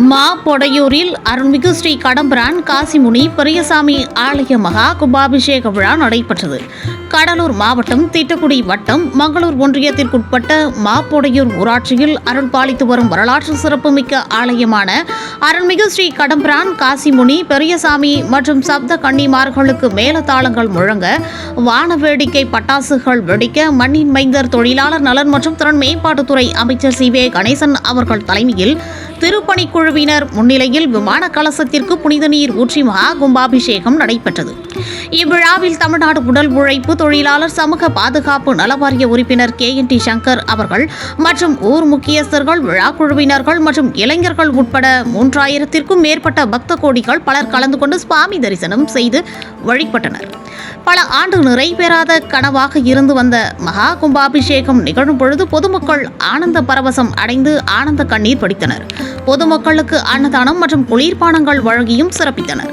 மா பொடையூரில் அருள்மிகு ஸ்ரீ கடம்பரான் காசிமுனி பெரியசாமி ஆலய மகா கும்பாபிஷேக விழா நடைபெற்றது. கடலூர் மாவட்டம் திட்டக்குடி வட்டம் மங்களூர் ஒன்றியத்திற்குட்பட்ட மாப்பொடையூர் ஊராட்சியில் அருள் பாலித்து வரும் வரலாற்று சிறப்புமிக்க ஆலயமான அருள்மிகு ஸ்ரீ கடம்பரான் காசிமுனி பெரியசாமி மற்றும் சப்த கன்னிமார்களுக்கு மேலதாளங்கள் முழங்க வான வேடிக்கை பட்டாசுகள் வெடிக்க மண்ணின் மைந்தர் தொழிலாளர் நலன் மற்றும் திறன் மேம்பாட்டுத்துறை அமைச்சர் சி வே கணேசன் அவர்கள் தலைமையில் திருப்பணிக்குழுவினர் முன்னிலையில் விமான கலசத்திற்கு புனித நீர் ஊற்றி மகா கும்பாபிஷேகம் நடைபெற்றது. இவ்விழாவில் தமிழ்நாடு உடல் உழைப்பு தொழிலாளர் சமூக பாதுகாப்பு நலவாரிய உறுப்பினர் கே என் டி சங்கர் அவர்கள் மற்றும் ஊர் முக்கியஸ்தர்கள் விழா குழுவினர்கள் மற்றும் இளைஞர்கள் உட்பட மூன்றாயிரத்திற்கும் மேற்பட்ட பக்த கோடிகள் பலர் கலந்து கொண்டு சுவாமி தரிசனம் செய்து வழிபட்டனர். பல ஆண்டு நிறைவேறாத கனவாக இருந்து வந்த மகா கும்பாபிஷேகம் நிகழும் பொழுது பொதுமக்கள் ஆனந்த பரவசம் அடைந்து ஆனந்த கண்ணீர் படித்தனர். பொதுமக்களுக்கு அன்னதானம் மற்றும் குளிர்பானங்கள் வழங்கியும் சிறப்பித்தனர்.